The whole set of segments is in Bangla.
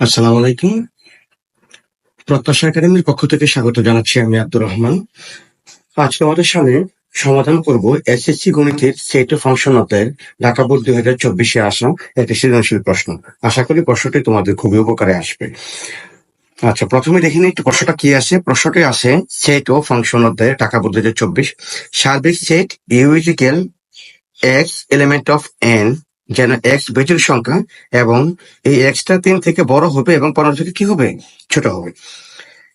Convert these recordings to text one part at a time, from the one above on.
আসসালামু আলাইকুম। প্রত্যাশা একাডেমির পক্ষ থেকে স্বাগত জানাচ্ছি আমি আব্দুর রহমান। আজকে আমাদের সামনে সমাধান করব এসএসসি গণিতের সেট ফাংশন অধ্যায়ের ঢাকা বোর্ড দুই হাজার চব্বিশে আসা একটি সৃজনশীল প্রশ্ন। আশা করি প্রশ্নটি তোমাদের খুবই উপকারে আসবে। আচ্ছা প্রথমে দেখে নিই প্রশ্নটা কি আছে। প্রশ্নটি আছে সেট ও ফাংশন অধ্যায়ের ঢাকা বোর্ড দুই হাজার চব্বিশ, সার্বিক set U equal x element of N যেন এক্স বেজোড় সংখ্যা এবং এই এক্সটা তিন থেকে বড় হবে এবং পনেরো থেকে কি হবে? ছোট হবে।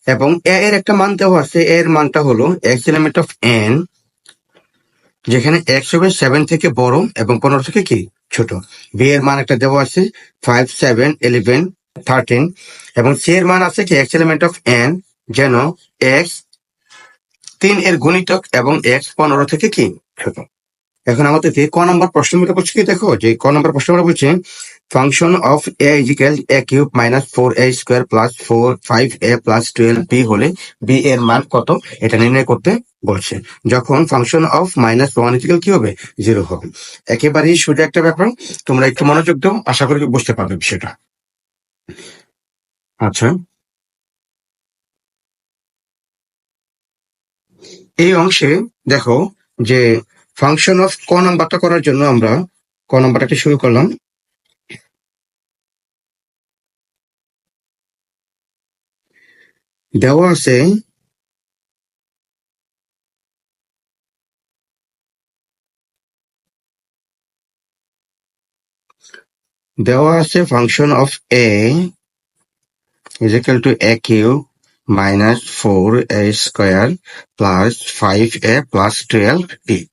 এবং এ এর একটা মান দেওয়া আছে। এর মানটা হলো এক্স এলিমেন্ট অফ এন যেখানে এক্স হবে সেভেন থেকে বড় এবং পনেরো থেকে কি? ছোট। বি এর মান একটা দেওয়া আছে ফাইভ সেভেন ইলেভেন থার্টিন এবং সি এর মান আছে কি? এক্স এলিমেন্ট অফ এন যেন এক্স তিন এর গুণিতক এবং এক্স পনেরো থেকে কি? ছোট। এখন আমাদের ক নম্বর প্রশ্ন মিলে বলছে কি দেখো, যে ক নম্বর প্রশ্ন আমরা বলছে function of a is equal a cube minus four a square plus four five a plus twelve b হলে বি এর মান কত? এটা নির্ণয় করতে বলছে। যখন function of minus one is equal কি হবে? জিরো হবে। একেবারেই সোজা একটা ব্যাপার, তোমরা একটু মনোযোগ দাও, আশা করি বুঝতে পারবে বিষয়টা। আচ্ছা। এই অংশে দেখো যে ফাংশন অফ ক নাম্বারটা করার জন্য আমরা ক নাম্বারটাকে শুরু করলাম। দেওয়া আছে দেওয়া আছে function of a is equal to a cube minus 4a square plus 5a plus 12b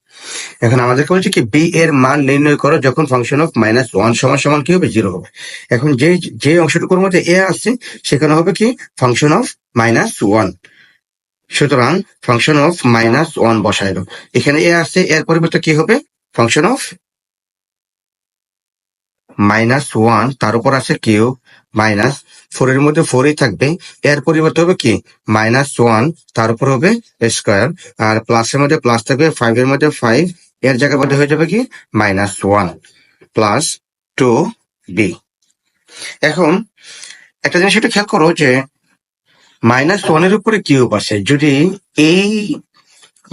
এখন আমাদেরকে বলছে কি বি এর মান নির্ণয় করো যখন ফাংশন অফ মাইনাস ওয়ান সমান সমান কি হবে? জিরো হবে। এখন যে যে অংশটুকুর মধ্যে এ আসছে, সেখানে হবে কি? ফাংশন অফ মাইনাস ওয়ান সুতরাং ফাংশন অফ মাইনাস ওয়ান বসাইলো এখানে এ আছে এর পরিবর্তে কি হবে? ফাংশন অফ মাইনাস ওয়ান তার উপর আছে কিউ মাইনাস ফোর এর মধ্যে ফোরই থাকবে। এর পরিবর্তে হবে কি? মাইনাস ওয়ান তার উপর হবে স্কোয়ার আর প্লাসের মধ্যে প্লাস থাকবে ফাইভ এর মধ্যে ফাইভ এর জায়গার মধ্যে হয়ে যাবে কি? Minus one plus two b এখন, একটা জিনিস একটু খেয়াল করো যে, মাইনাস ওয়ানের উপরে কিউব আছে। যদি এই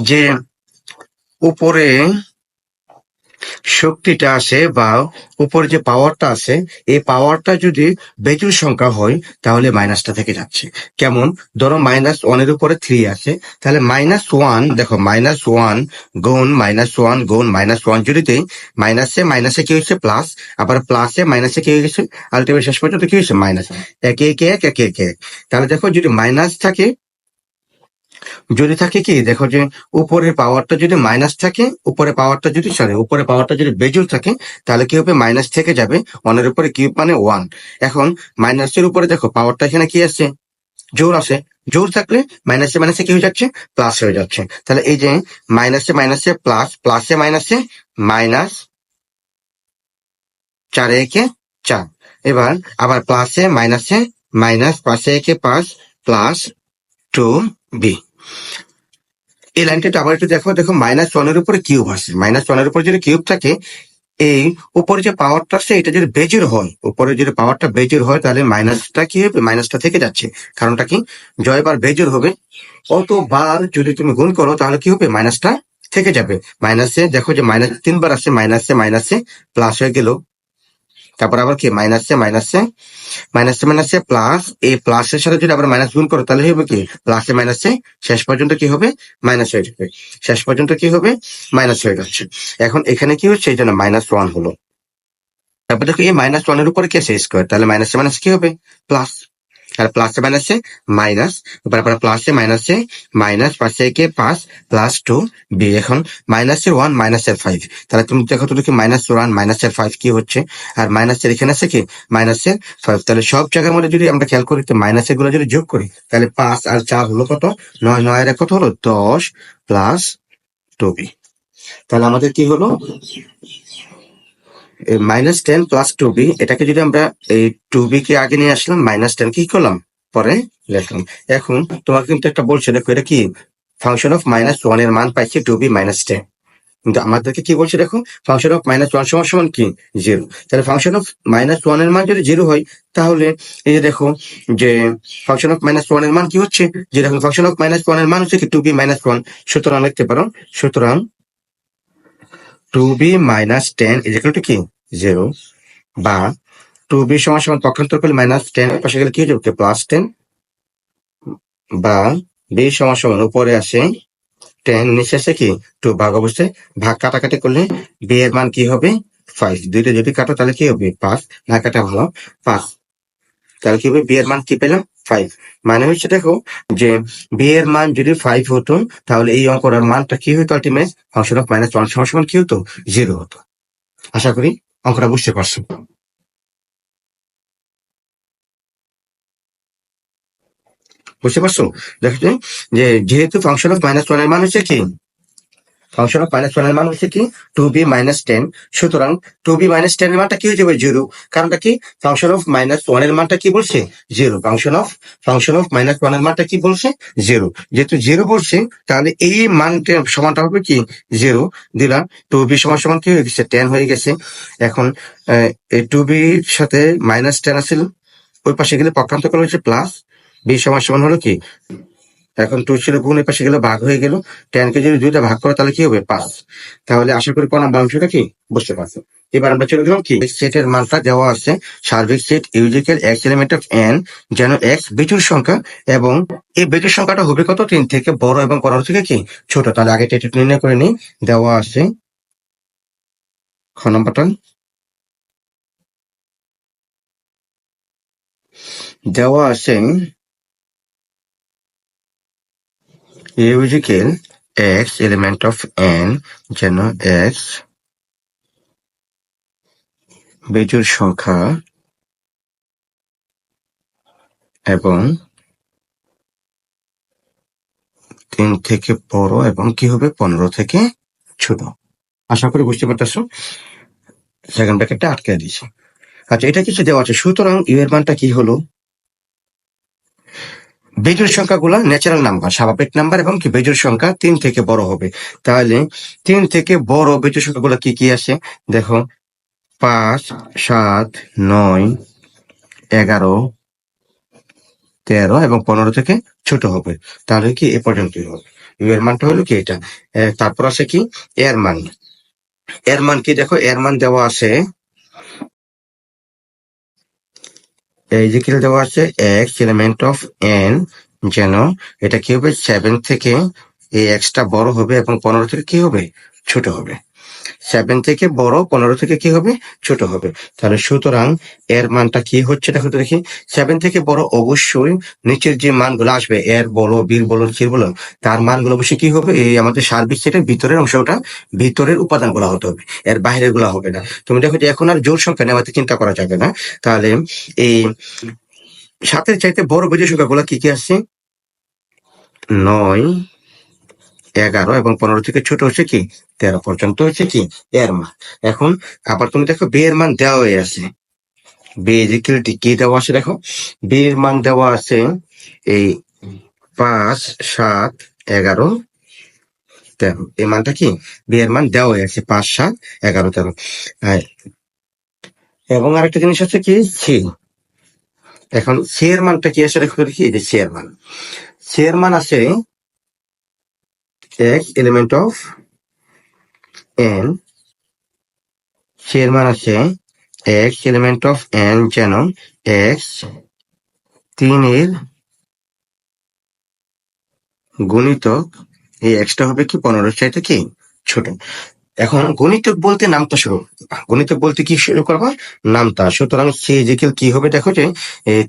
যে উপরে শক্তিটা আছে বা উপরে যে পাওয়ারটা আছে এই পাওয়ারটা যদি বেজুর সংখ্যা হয়, তাহলে মাইনাসটা থেকে যাচ্ছে। কেমন? ধরো মাইনাস ওয়ানের উপরে থ্রি আছে, তাহলে মাইনাস ওয়ান দেখো মাইনাস ওয়ান গুণ মাইনাস ওয়ান গুণ মাইনাস ওয়ান জুড়িতে মাইনাসে মাইনাসে কি হয়েছে? প্লাস আবার প্লাসে মাইনাসে কি হয়ে গেছে আলটিমেট শেষ পর্যন্ত কি হয়েছে? মাইনাস একে একে এক, একে একে এক। তাহলে দেখো যদি মাইনাস থাকে যদি থাকে কি, দেখো যে উপরের পাওয়ারটা যদি মাইনাস থাকে উপরে পাওয়ারটা যদি সরি উপরে পাওয়ারটা যদি বেজুর থাকে, তাহলে কি হবে? মাইনাস থেকে যাবে, ওয়ানের উপরে কিউব মানে ওয়ান এখন মাইনাসের উপরে দেখো পাওয়ারটা এখানে কি আছে? জোর আছে। জোর থাকলে মাইনাসে মাইনাসে কি হয়ে যাচ্ছে? প্লাস হয়ে যাচ্ছে। তাহলে এই যে মাইনাসে মাইনাসে প্লাস প্লাসে মাইনাসে মাইনাস চার একে চার। এবার আবার প্লাসে মাইনাসে মাইনাস পাশে একে পাঁচ প্লাস টু বি এই লাইনটা আবার একটু দেখো দেখো মাইনাস ওয়ানের উপরে কিউব আছে মাইনাস ওয়ানের উপরে যদি কিউব থাকে, এই উপরে যে পাওয়ারটা আছে এটা যদি বেজের হয়, উপরে যদি পাওয়ারটা বেজের হয়, তাহলে মাইনাসটা কি হবে? মাইনাসটা থেকে যাচ্ছে। কারণটা কি? জয়বার বেজের হবে। অতবার যদি তুমি গুণ করো, তাহলে কি হবে? মাইনাসটা থেকে যাবে। মাইনাসে দেখো যে মাইনাস তিনবার আছে মাইনাসে মাইনাসে প্লাস হয়ে গেল। তারপর আবার কি? মাইনাসে মাইনাসে minus a? Plus a plus এর সাথে যদি আবার মাইনাস গুণ করো, তাহলে হবে কি? প্লাস এ মাইনাস এ, শেষ পর্যন্ত কি হবে? মাইনাস হয়ে যাবে। শেষ পর্যন্ত কি হবে? মাইনাস হয়ে যাচ্ছে। এখন এখানে কি হচ্ছে? এই জন্য মাইনাস ওয়ান হলো। তারপর দেখো, এই মাইনাস ওয়ানের উপরে কে শেষ করে? তাহলে মাইনাস এ মাইনাস কি হবে? প্লাস আর প্লাসে মাইনাসে মাইনাস তারপর প্লাসে মাইনাসে মাইনাস পাশে একে পাঁচ প্লাস টু বি এখন মাইনাসের ওয়ান মাইনাসের ফাইভ তাহলে তুমি দেখো তো দেখি মাইনাস ওয়ান মাইনাসের ফাইভ কি হচ্ছে। আর মাইনাসের এখানে আছে কি? মাইনাসের ফাইভ তাহলে সব জায়গার মধ্যে যদি আমরা খেয়াল করি মাইনাসেরগুলো যদি যোগ করি, তাহলে পাঁচ আর চার হলো কত? নয় এক কত হলো? দশ প্লাস টু বি তাহলে আমাদের কি হলো? Minus ten plus two b এটাকে যদি আমরা এই টু বি কে আগে নিয়ে আসলাম মাইনাস টেন কি করলাম? পরে লিখলাম। এখন তোমাকে কিন্তু একটা বলছে, দেখো, এটা কি? ফাংশন অফ মাইনাস ওয়ানের মান পাইছে টু বি মাইনাস টেন কিন্তু আমাদেরকে কি বলছে, দেখো ফাংশন অফ মাইনাস ওয়ান সমান সমান কি? জিরো তাহলে ফাংশন অফ মাইনাস ওয়ানের মান যদি জিরো হয়, তাহলে এই যে দেখো, যে ফাংশন অফ মাইনাস ওয়ানের মান কি হচ্ছে? যে দেখো ফাংশন অফ মাইনাস ওয়ানের মান হচ্ছে কি টু বি মাইনাস ওয়ান সুতরাং লিখতে পারো, সুতরাং two b minus ten is two কি? জিরো বা টু বি সমান সমান পক্ষান্তর করলে মাইনাস টেন পাশে গেলে কি হয়ে যাবে? প্লাস টেন বা বি সমান সমান উপরে আসে টেন নিচে আসে কি? টু ভাগ অবস্থায় ভাগ কাটাকাটি করলে বি এর মান কি হবে? ফাইভ দুইটা যদি কাটো তাহলে কি হবে? পাঁচ না কাটা ভালো। পাঁচ তাহলে কি হবে? বি এর মান কি পেলাম? ফাইভ মানে হচ্ছে দেখো যে বি এর মান যদি ফাইভ হতো তাহলে এই অঙ্কটার মানটা কি হতো ultimate function of minus one সমান সমান কি হতো? জিরো হতো। আশা করি অঙ্কটা বুঝতে পারছ। বুঝতে পারছ? দেখো যে, যেহেতু ফাংশন অফ মাইনাস ওয়ানের মান হচ্ছে কি? ফাংশন অফ মাইনাস ওয়ানের মান হচ্ছে কি? টু বি মাইনাস টেন সুতরাং টু বি মাইনাস টেন এর মানটা কি হয়ে যাবে? জিরো কারণটা কি? ফাংশন অফ মাইনাস ওয়ানের মানটা কি বলছে? Zero function of function of minus ওয়ানের মানটা কি বলছে? জিরো যেহেতু জিরো বলছে, তাহলে এই মানটা সমানটা হবে কি? জিরো দিলাম টু বি সমান সমান কি হয়ে গেছে? টেন হয়ে গেছে। এখন এই টু বির সাথে মাইনাস টেন আছে। ওই পাশে গেলে পক্ষান্ত করা হচ্ছে প্লাস বি সমান সমান হলো কি? এখন টু ছিল গুণ পাশে গেলে ভাগ হয়ে গেল কে যদি দুইটা ভাগ করো, তাহলে কি হবে? পাঁচ। তাহলে আশা করি কোন অংশটা কি? বুঝতে পারছ। এবার আমরা চলে গেলাম কি? সেটের মানটা দেওয়া আছে, সার্বিক set U equal x element of N যেন এক্স বিজুর সংখ্যা এবং এই বিজুর সংখ্যাটা হবে কত? তিন থেকে বড় এবং বড় থেকে কি? ছোট। তাহলে আগে এটা নির্ণয় করে নিই দেওয়া আছে খ নম্বরটা দেওয়া আছে U equal x element of N যেন এক্স বেজোড় সংখ্যা. এবং তিন থেকে বড় এবং কি হবে? পনেরো থেকে ছোট। আশা করি বুঝতে পারতেছো? সেকেন্ড ব্র্যাকেটটা আটকে দিয়েছি। আচ্ছা এটা কিছু দেওয়া আছে। সুতরাং ইউ এর মানটা কি হলো? বেজোড় সংখ্যাগুলো ন্যাচারাল নাম্বার স্বাভাবিক নাম্বার এবং কি বেজোড় সংখ্যা তিন থেকে বড় হবে। তাহলে তিন থেকে বড় বেজোড় সংখ্যাগুলো কি কি আছে? দেখো, পাঁচ, সাত, নয়, এগারো, তেরো এবং পনেরো থেকে ছোট হবে। তাহলে কি এ পর্যন্তই হবে। এর মানটা হলো কি এটা? তারপর আছে কি? এর মান। এর মান কি দেখো? এর মান দেওয়া আছে এই যে কিল দেওয়া আছে? এক্স এলিমেন্ট অফ এন যেন এটা কি হবে? সেভেন থেকে এই এক্সটা বড় হবে এবং পনেরো থেকে কি হবে? ছোট হবে। সেভেন থেকে বড়, পনেরো থেকে কি হবে? ছোট হবে। তাহলে সুতরাং এর মানটা কি হচ্ছে? দেখো তো দেখি সেভেন থেকে বড় অবশ্যই নিচের যে মানগুলো আসবে, এর বলো বীর বলো চির বলো তার মানগুলো অবশ্যই কি হবে? এই আমাদের সার্বিক সেটের ভিতরের অংশটা, ভিতরের উপাদানগুলো হতে হবে। এর বাইরেরগুলা হবে না। তুমি দেখো যে এখন আর জোর সংখ্যা নেওয়াতে চিন্তা করা যাবে না। তাহলে এই সাতের চাইতে বড় বেজে সংখ্যাগুলো কি কি আসছে? নয় এগারো এবং পনেরো থেকে ছোট হচ্ছে কি? তেরো পর্যন্ত হচ্ছে কি? এর মান। এখন আবার তুমি দেখো বি এর মান দেওয়া হয়ে আছে। বি ইজিক্যালিটি কি দেওয়া আছে দেখো? বি এর মান দেওয়া আছে এই পাঁচ, সাত, এগারো, তেরো। এই মানটা কি? বি এর মান দেওয়া হয়ে আছে পাঁচ, সাত, এগারো, তেরো। এবং আরেকটা জিনিস আছে কি? সি এখন সি এর মানটা কি আছে? দেখো দেখি, এই যে সি এর মান। সি এর মান আছে এলিমেন্ট অফ এন সি এর আছে এক্স এলিমেন্ট অফ এন যেন এক্স তিনের গুণিতক এই এক্সটা হবে কি পনেরো চাইতে কি? ছোট। এখন গণিতক বলতে নামতা শুরু গণিতক বলতে কি শুরু করবা? নামতা সুতরাং সে যে কি হবে দেখো যে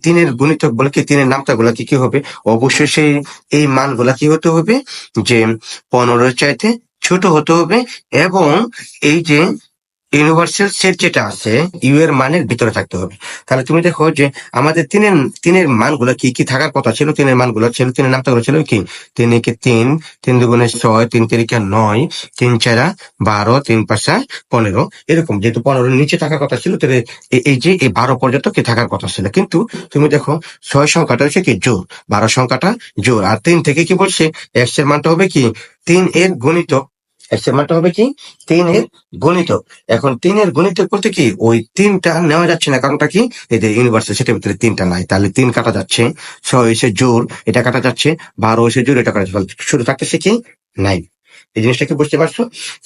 তিনের গণিতক বলে কি তিনের নামতা গুলা কি কি হবে? অবশ্যই সেই এই মানগুলা কি হতে হবে? যে পনেরো চাইতে ছোট হতে হবে এবং এই যে ইউনিভার্সাল সেট যেটা আছে ইউ এর মানের ভিতরে থাকতে হবে। তাহলে তুমি দেখো যে আমাদের তিনের তিনের মানগুলো কি কি থাকার কথা ছিল? তিনের মানগুলো ছিল, তিনের নামতাগুলো ছিল কি? তিন একে তিন তিন দুগুণে ছয়, তিন তিরিকে নয়, তিন চারা বারো, তিন পাঁচা পনেরো। এরকম যেহেতু পনেরো নিচে থাকার কথা ছিল, তাহলে এই যে এই বারো পর্যন্ত কি থাকার কথা ছিল? কিন্তু তুমি দেখো ছয় সংখ্যাটা হচ্ছে কি জোর। বারো সংখ্যাটা জোর। আর তিন থেকে কি বলছে? এক্সের মানটা হবে কি? তিন এর গণিত এক্সের মানটা হবে কি? তিনের গণিত। এখন তিনের গণিতক বলতে কি? ওই তিনটা নেওয়া যাচ্ছে না। কারণটা কি? এই যে ইউনিভার্সাল সেটার ভিতরে তিনটা নাই। তাহলে তিন কাটা যাচ্ছে। ছয় এসে জোর এটা কাটা যাচ্ছে। বারো এসে জোর এটা কাটা যাচ্ছে। শুধু থাকতেছে কি? নাইন এই জিনিসটা কি বুঝতে পারছ?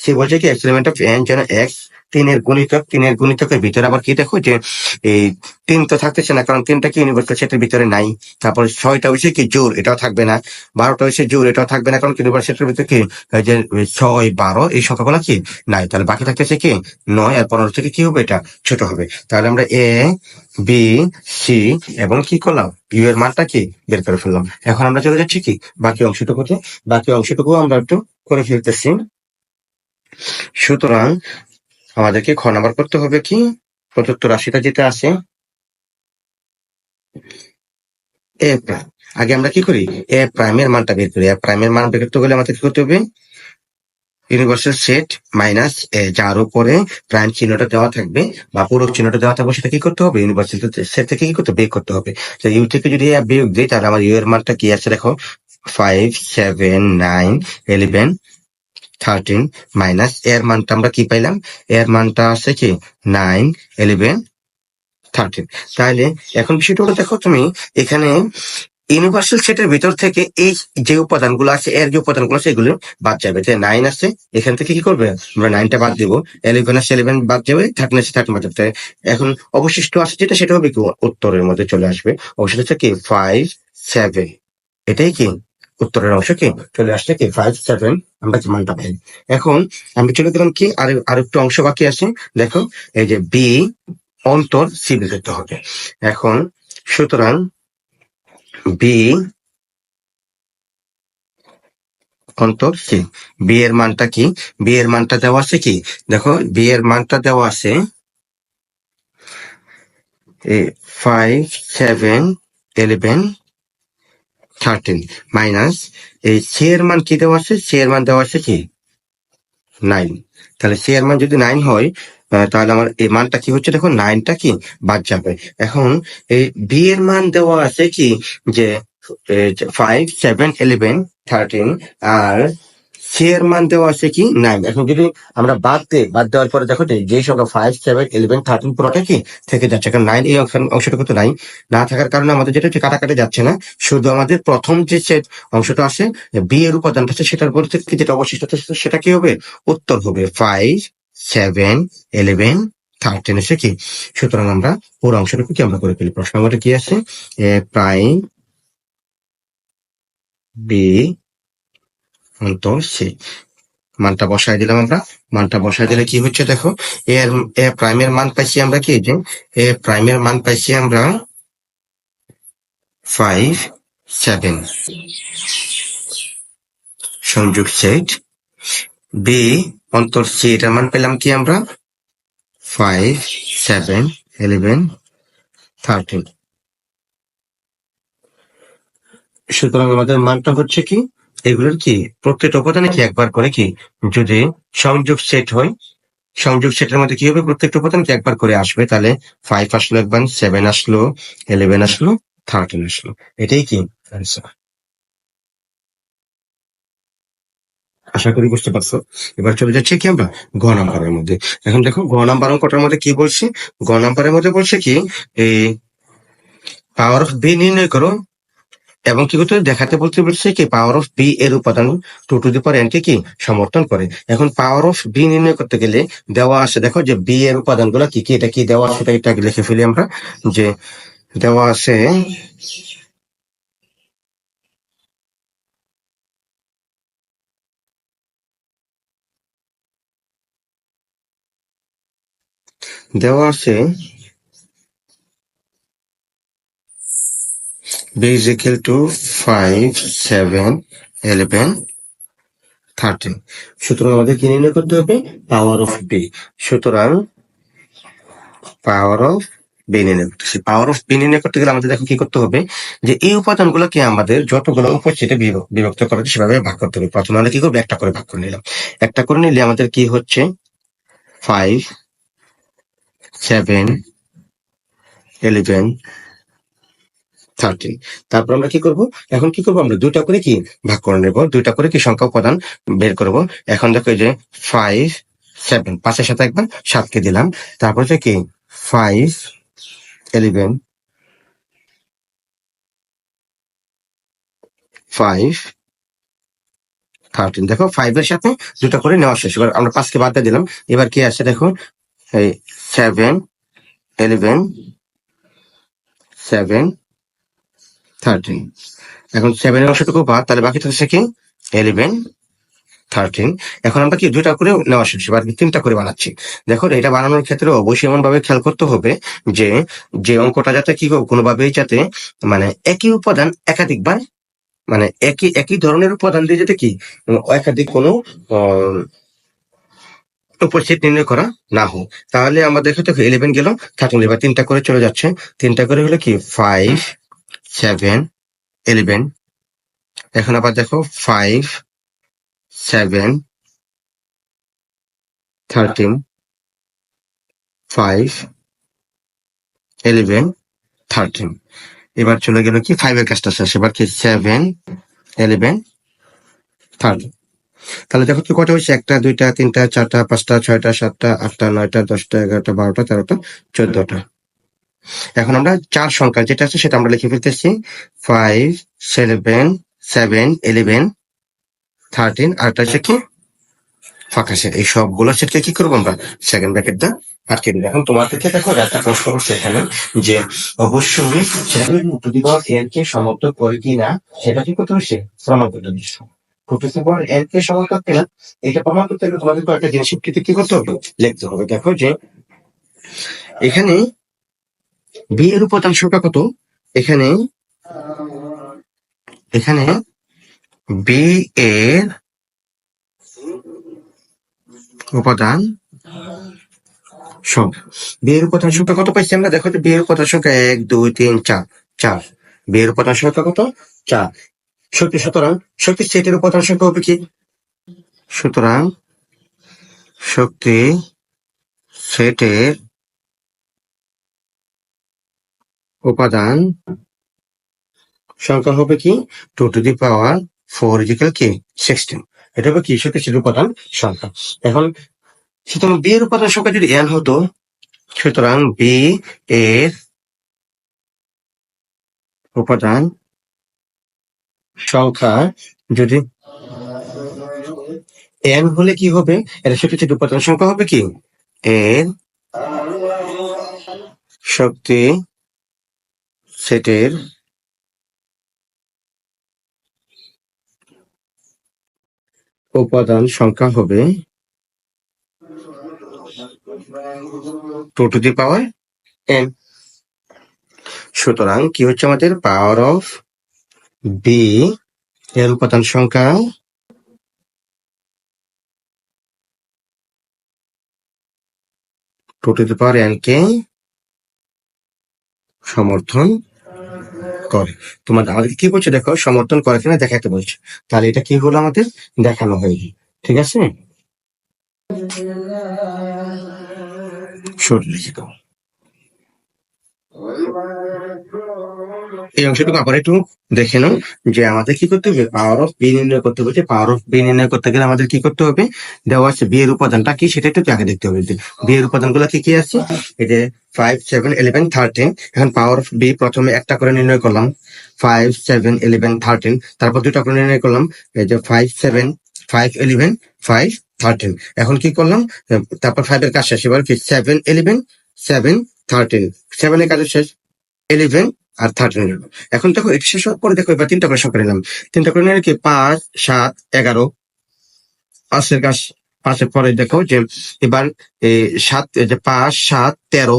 সে বলছে কি এক্সপেরিমেন্ট অফ এন যেন এক্স তিনের গণিতক, তিনের গণিতকের ভিতরে আবার কি দেখো যে, এই তিন তো থাকতেছে না, কারণ তিনটা কি ইউনিভার্সাল সেটের ভিতরে নাই। তারপর ছয়টা হয়েছে কি জোর এটাও থাকবে না। বারোটা হয়েছে জোর এটাও থাকবে না, কারণ ইউনিভার্সিটির ভিতরে কি যে ছয়, বারো, এই সংখ্যাগুলো কি নাই। তাহলে বাকি থাকতেছে কি, নয় আর পনেরো থেকে কি হবে এটা? ছোট হবে। তাহলে আমরা এ বি সি এবং কি করলাম? ইউ এর মানটা কি? বের করে ফেললাম। এখন আমরা চলে যাচ্ছি কি? বাকি অংশটুকুতে। বাকি অংশটুকু আমরা একটু করে ফেলতেছি। সুতরাং আমাদেরকে খ নাম্বার করতে হবে কি? প্রদত্ত রাশিটা যেটা আছে। এ প্রাইম আগে আমরা কি করি? এ প্রাইমের মানটা বের করি। এ প্রাইমের মান বের করতে গেলে আমাদের কি করতে হবে? ইউনিভার্সাল সেট মাইনাস যার উপরে প্রাইম চিহ্নটা দেওয়া থাকবে বা পূরক চিহ্নটা দেওয়া থাকবে, সেটা কি করতে হবে? ইউনিভার্সাল সেট থেকে কি করতে বের করতে হবে। তো ইউ থেকে যদি বিয়োগ দিই তাহলে আমার ইউ এর মানটা কি আছে? দেখো five seven nine eleven thirteen minus এর মানটা আমরা কি পাইলাম? এর মানটা আছে কি? নাইন ইলেভেন থার্টিন তাহলে এখন বিষয়টা হলো দেখো তুমি এখানে ইউনিভার্সাল সেটের ভিতর থেকে এই যে উপাদানগুলো আছে, এর যে উপাদানগুলো আছে, এগুলো বাদ যাবে। যে নাইন আছে, এখান থেকে কি করবে? আমরা নাইনটা বাদ দিব। ইলেভেন আছে ইলেভেন বাদ যাবে থার্টিন আছে থার্টিন বাদ যাবে। এখন অবশিষ্ট আছে যেটা, সেটা হবে কি? উত্তরের মধ্যে চলে আসবে। অবশিষ্ট হচ্ছে কি? ফাইভ সেভেন এটাই কি? উত্তরের অংশ কি? চলে আসছে কি? ফাইভ সেভেন আমরা কি মানটা পাই। এখন আমি চলে গেলাম কি? আর আর একটু অংশ বাকি আছে। দেখো, এই যে বি অন্তর সি বের করতে হবে। এখন, সুতরাং বি অন্তর সি বি এর মানটা কি? বি এর মানটা দেওয়া আছে কি? দেখো বি এর মানটা দেওয়া আছে। Five seven eleven thirteen minus এই সি এর মান কি দেওয়া আছে? সি এর মান দেওয়া আছে কি? নাইন তাহলে সি এর মান যদি নাইন হয় তাহলে আমার এই মানটা কি হচ্ছে? দেখো নাইনটা কি? বাদ যাবে। এখন এই বি এর মান দেওয়া আছে কি? যে ফাইভ সেভেন ইলেভেন থার্টিন আর সি এর মান দেওয়া আছে কি? নাইন এখন যদি আমরা বাদ দিই বাদ দেওয়ার পরে দেখো যে সংখ্যা ফাইভ সেভেন ইলেভেন থার্টিন পুরোটা কি? থেকে যাচ্ছে। কারণ নাইন এই অংশ- অংশটুকু তো নাই। না থাকার কারণে আমাদের যেটা হচ্ছে কাটাকাটি যাচ্ছে না। শুধু আমাদের প্রথম যে সেট অংশটা আছে বি এর উপাদানটা আছে সেটার পরে থেকে যেটা অবশিষ্ট সেটা কি হবে? উত্তর হবে। ফাইভ সেভেন ইলেভেন থার্টিন এসে কি? সুতরাং আমরা পুরো অংশটুকু কি আমরা করে ফেলি? প্রশ্ন নম্বরটা কি আছে? এ প্রাইম বি অন্তর সি মানটা বসায় দিলাম আমরা। মানটা বসায় দিলে কি হচ্ছে দেখো এর এ প্রাইমের মান পাইছি আমরা কি যে, এ প্রাইমের মান পাইছি আমরা ফাইভ সেভেন সংযোগ সেট বি অন্তর সি এটার মান পেলাম কি আমরা? ফাইভ সেভেন ইলেভেন থার্টিন সুতরাং আমাদের মানটা হচ্ছে কি? এগুলোর কি প্রত্যেকটা উপাদানে কি একবার করে কি যদি সংযোগ সেট হয়, সংযোগ সেটের মধ্যে কি হবে? প্রত্যেকটা উপাদান কি একবার করে আসবে? তাহলে ফাইভ আসলো একবার সেভেন আসলো ইলেভেন আসলো থার্টিন আসলো। এটাই কি। আশা করি বুঝতে পারছ। এবার চলে যাচ্ছে কি আমরা? গ নাম্বারের মধ্যে। এখন দেখো, গ নাম্বার অঙ্কটার মধ্যে কি বলছে? গ নাম্বারের মধ্যে বলছে কি, এই পাওয়ার অফ বি নির্ণয় করো। এবং কি করতে দেখাতে বলতে বলছে কি পাওয়ার অফ বি এর উপাদান two to the power N কে কি সমর্থন করে। এখন পাওয়ার অফ বি নির্ণয় করতে গেলে দেওয়া আছে, দেখো যে বি এর উপাদান উপাদানগুলো কি কি, এটা কি দেওয়া আছে, এটা আগে লিখে ফেলি আমরা, যে দেওয়া আছে দেওয়া আছে b is equal to 5, 7, 11, 13. সুতরাং আমাদের কি নির্ণয় করতে হবে? পাওয়ার অফ বি সুতরাং পাওয়ার অফ বি নির্ণয় করতেছি পাওয়ার অফ বি নির্ণয় করতে গেলে আমাদের দেখো কি করতে হবে? যে এই উপাদানগুলোকে আমাদের যতগুলো উপস্থিতি বিভক্ত করা সেভাবে ভাগ করতে হবে। প্রথমে আমরা কি করব? একটা করে ভাগ করে নিলাম। একটা করে নিলে আমাদের কি হচ্ছে? Five seven eleven thirteen. তারপর আমরা কি করব? এখন কি করব? আমরা দুইটা করে কি ভাগ করে নেব? দুইটা করে কি সংখ্যা উপাদান বের করব? এখন দেখো যে ফাইভ সেভেন পাঁচের সাথে একবার সাতকে দিলাম। তারপর হচ্ছে কি ফাইভ ইলেভেন ফাইভ থার্টিন দেখো ফাইভ এর সাথে দুটো করে নেওয়া শেষ। এবার আমরা পাঁচকে বাদ দিয়ে দিলাম। এবার কি আছে দেখো? এই সেভেন ইলেভেন সেভেন থার্টিন এখন সেভেনের অংশটুকু বাদ, তাহলে বাকি থাকছে কি? ইলেভেন থার্টিন এখন আমরা কি দুইটা করে নেওয়া এবার কি তিনটা করে বানাচ্ছি। দেখো এটা বানানোর ক্ষেত্রে অবশ্যই এমন ভাবে খেয়াল করতে হবে যে যে অঙ্কটা যাতে কি কোনোভাবেই যাতে মানে একই উপাদান একাধিকবার মানে একই একই ধরনের উপাদান দিয়ে যাতে কি, একাধিক কোনো উপস্থিত নির্ণয় করা না হোক। তাহলে আমাদের ক্ষেত্রে ইলেভেন গেল থার্টিন এবার তিনটা করে চলে যাচ্ছে। তিনটা করে হলো কি? ফাইভ সেভেন ইলেভেন এখন আবার দেখো five seven thirteen five eleven thirteen এবার চলে গেল কি? ফাইভের কাজটা শেষ। এবার কি? সেভেন ইলেভেন থার্টিন তাহলে দেখো তো কটা হয়েছে? একটা, দুইটা, তিনটা, চারটা, পাঁচটা, ছয়টা, সাতটা, আটটা, নয়টা, দশটা, এগারোটা, বারোটা, তেরোটা, চোদ্দটা। এখন আমরা চার সংখ্যা যেটা আছে সেটা আমরা লিখে ফেলতেছি। Five seven seven eleven thirteen আর একটা কি? ফাঁকা সেট এই সবগুলো সেটকে কি করব আমরা? সেকেন্ড ব্র্যাকেটটা আটকে দিই। এখন তোমার থেকে দেখো একটা প্রশ্ন করছে এখানে যে, অবশ্যই সেভেন টু পাওয়ার এন কে সমর্থক করে কিনা, সেটা কি করতে হচ্ছে প্রমাণ করতে দিচ্ছ। Two to the power N কে সমর্থক কিনা এটা প্রমাণ করতে গেলে তোমাদের কয়েকটা জিনিস কি করতে হবে? লিখতে হবে। দেখো যে, এখানে বি এর উপাদান সংখ্যা কত? এখানে এখানে বি এর উপাদান সংখ্যা। বিয়ের উপাদান সংখ্যা কত পাইছি আমরা? দেখো বিয়ের উপাদান সংখ্যা এক, দুই, তিন, চার চার। বিয়ের উপাদান সংখ্যা কত? চার। শক্তি সুতরাং শক্তি সেটের উপাদান সংখ্যা হবে কি? সুতরাং শক্তি সেটের উপাদান সংখ্যা হবে কি? Two to the power four is equal কি সিক্সটিন এটা হবে কি? শক্তি উপাদান সংখ্যা। এখন সুতরাং বি এর উপাদান সংখ্যা যদি এন হতো, সুতরাং বি এর উপাদান সংখ্যা যদি এন হলে কি হবে? এটা সেটের উপাদান সংখ্যা হবে কি? এর শক্তি সেটের উপাদান সংখ্যা হবে two to the power N সুতরাং কি হচ্ছে আমাদের? পাওয়ার অফ বি এর উপাদান সংখ্যা two to the power N কে সমর্থন করে। তোমার আমাদের কি বলছে? দেখো, সমর্থন করে কিনা দেখাতে বলছে। তাহলে এটা কি হলো আমাদের? দেখানো হয়নি। ঠিক আছে? এই অংশটুকু আবার একটু দেখে নাও যে আমাদের কি করতে হবে? পাওয়ার অফ বি নির্ণয় করতে হবে। পাওয়ার অফ বি নির্ণয় করতে গেলে আমাদের কি করতে হবে? দেওয়া আছে বি এর উপাদানটা কি? সেটা একটু আগে দেখতে হবে। বি এর উপাদান কি কি আছে? যে ফাইভ সেভেন ইলেভেন থার্টিন এখন পাওয়ার বি প্রথমে একটা করে নির্ণয় করলাম। ফাইভ সেভেন ইলেভেন থার্টিন তারপর দুটা করে নির্ণয় করলাম। এই যে five seven five eleven five thirteen এখন কি করলাম? তারপর ফাইভ এর কাজ শেষ। এবার কি? সেভেন ইলেভেন সেভেন থার্টিন সেভেনের কাজ শেষ। ইলেভেন আর থার্টিন এখন দেখো, এটা শেষ হওয়ার পরে দেখো, এবার তিনটা করে সংখ্যা নিলাম। তিনটা করে নিলে কি? পাঁচ, সাত, এগারো। পাঁচের কাজ, পাঁচের পরে দেখো যে, এবার সাত যে পাঁচ, সাত, তেরো।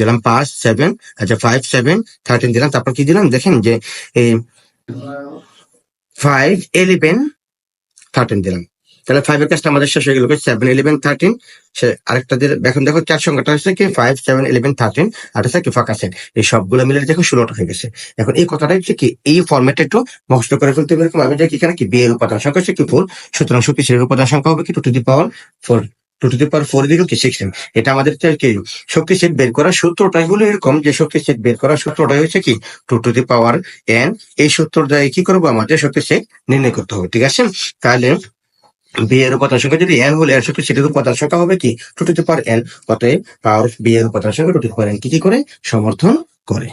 দিলাম পাঁচ সেভেন আচ্ছা ফাইভ সেভেন থার্টিন দিলাম। তারপর কি দিলাম? দেখেন যে এই ফাইভ ইলেভেন থার্টিন দিলাম। তাহলে ফাইভ এর কাজটা আমাদের শেষ হয়ে গেল। সেভেন ইলেভেন থার্টিন সে আরেকটা দিয়ে এখন দেখো চার সংখ্যাটা হচ্ছে কি? ফাইভ সেভেন ইলেভেন থার্টিন আর হচ্ছে কি ফাঁকা সেট এই সবগুলো মিলে দেখো ষোলোটা হয়ে গেছে। এখন এই কথাটা হচ্ছে কি? এই ফর্মেটটা একটু মুখস্থ করে ফেলতে এরকম আমি দেখি এখানে কি বিয়ের উপাদান সংখ্যা হচ্ছে কি ফোর সুতরাং শক্তিশালীর উপাদান সংখ্যা হবে কি? Two to the power four two to the power four equal কি সিক্স এম এটা আমাদের কি শক্তি সেট বের করার সূত্রটাই হলো এরকম যে শক্তি সেট বের করার সূত্রটাই হচ্ছে কি? Two to the power N এই সূত্র দ্বারা কি করব আমাদের শক্তি সেট নির্ণয় করতে হবে, ঠিক আছে? তাহলে বি এর উপাদান সংখ্যা যদি এন হলে এর শক্তি সেটের উপাদান সংখ্যা হবে কি? Two to the power N অতএব পাওয়ার বি এর উপাদান সংখ্যা two to the power N কি কি করে? সমর্থন করে।